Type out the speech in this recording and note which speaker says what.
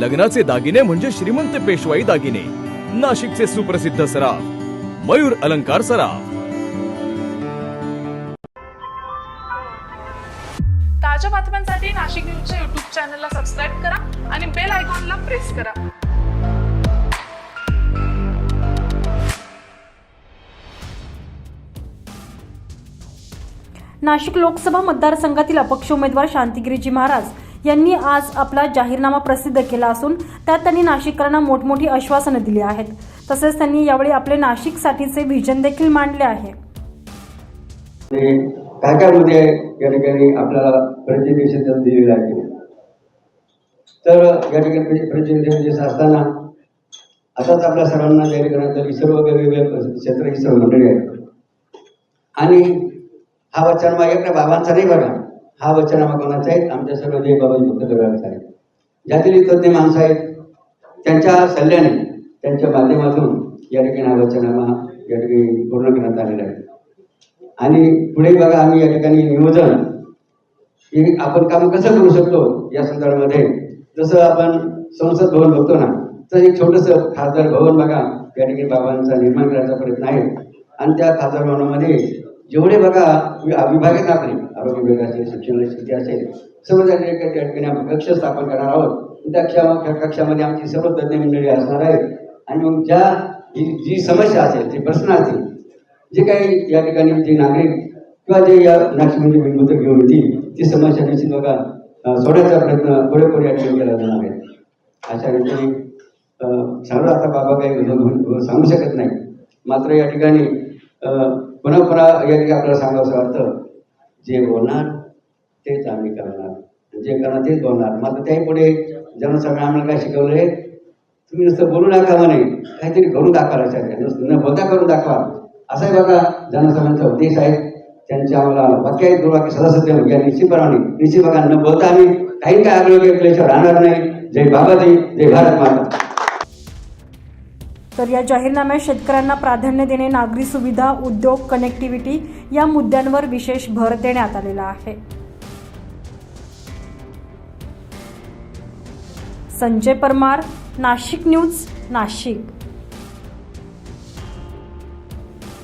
Speaker 1: लग्नाचे दागिने म्हणजे श्रीमंत पेशवाई दागिने. नाशिकचे सुप्रसिद्ध सराफ मयूर अलंकार सराफ.
Speaker 2: ताज्या बातम्यांसाठी नाशिक न्यूजच्या युट्यूब चॅनलला सबस्क्राईब करा आणि बेल आयकॉनला प्रेस करा.
Speaker 3: नाशिक लोकसभा मतदारसंघातील अपक्ष उमेदवार शांतिगिरीजी महाराज यांनी आज आपला जाहीरनामा प्रसिद्ध केला असून त्यात त्यांनी नाशिककरांना मोठमोठी आश्वासनं दिली आहेत. तसेच त्यांनी यावेळी आपले नाशिकसाठीचे व्हिजन देखील मांडले आहे.
Speaker 4: ते काय काय मुद्दे या ठिकाणी आपल्याला प्रतिनिधी दिलेले आहे. तर या ठिकाणी म्हणजे प्रतिनिधी असताना आताच आपल्या सर्वांना जाहीर करण्यात आली सर्व वेगवेगळे क्षेत्र ही सर्व मंडळी आहेत. आणि हा वचन एक बाबांचा नाही बघा. हा वचनामा कोणाचा आहे? आमच्या सर्व देव बाबा भक्त दगडांचा आहे. ज्यातील तज्ज्ञ माणसं आहेत त्यांच्या सल्ल्याने त्यांच्या माध्यमातून या ठिकाणी हा वचनामा या ठिकाणी पूर्ण करण्यात आलेला आहे. आणि पुढे बघा आम्ही या ठिकाणी नियोजन हे आपण काम कसं करू शकतो या संदर्भामध्ये. जसं आपण संसद भवन बघतो ना तर एक छोटंसं खासदार भवन बघा या ठिकाणी बाबांचा निर्माण करायचा प्रयत्न आहे. आणि त्या खासदार भवनामध्ये जेवढे बघा वि- विभाग आरोग्य विभागाचे शिक्षणाची शिक्षण स्थिती असेल सर्व त्या ठिकाणी त्या ठिकाणी आपण कक्ष स्थापन करणार आहोत. त्या कक्षा कक्षामध्ये आमची सर्व तज्ज्ञ मंडळी असणार आहेत. आणि मग ज्या जी जी समस्या असेल जे प्रश्न असतील जे काही या ठिकाणी जे नागरिक किंवा जे या नाशिकमध्ये बिंदूत घेऊन येतील ती समस्या निश्चित बघा सोडायचा सोडण्याचा प्रयत्न पुरेपूर या ठिकाणी केला जाणार आहे. अशा रीतीने अं, सर्व आता बाबा काही सांगू शकत नाही. मात्र या ठिकाणी पुन्हा पुन्हा या आपल्याला सांगावं वाटतं जे बोलणार तेच आम्ही करणार. जे करणार तेच बोलणार मात्र त्याही पुढे जनसभा आम्हाला काय शिकवलं आहे तुम्ही नुसतं बोलू नका म्हणे. काहीतरी करून दाखवा लक्षात नुसतं न बोलता करून दाखवा. असाही बघा जनसभांचा उद्देश आहे त्यांच्या आम्हाला वाक्य आहेत दुर्वाक्य सदस्य या निश्चितपणाने निश्चित बघा न बोलता आम्ही काही काय आग्रह केल्याशिवाय राहणार नाही. जय बाबाजी जय भारत माता.
Speaker 3: तर या जाहीरनाम्यात शेतकऱ्यांना प्राधान्य देणे नागरी सुविधा उद्योग कनेक्टिव्हिटी या मुद्द्यांवर विशेष भर देण्यात आलेला आहे. संजय परमार नाशिक न्यूज नाशिक.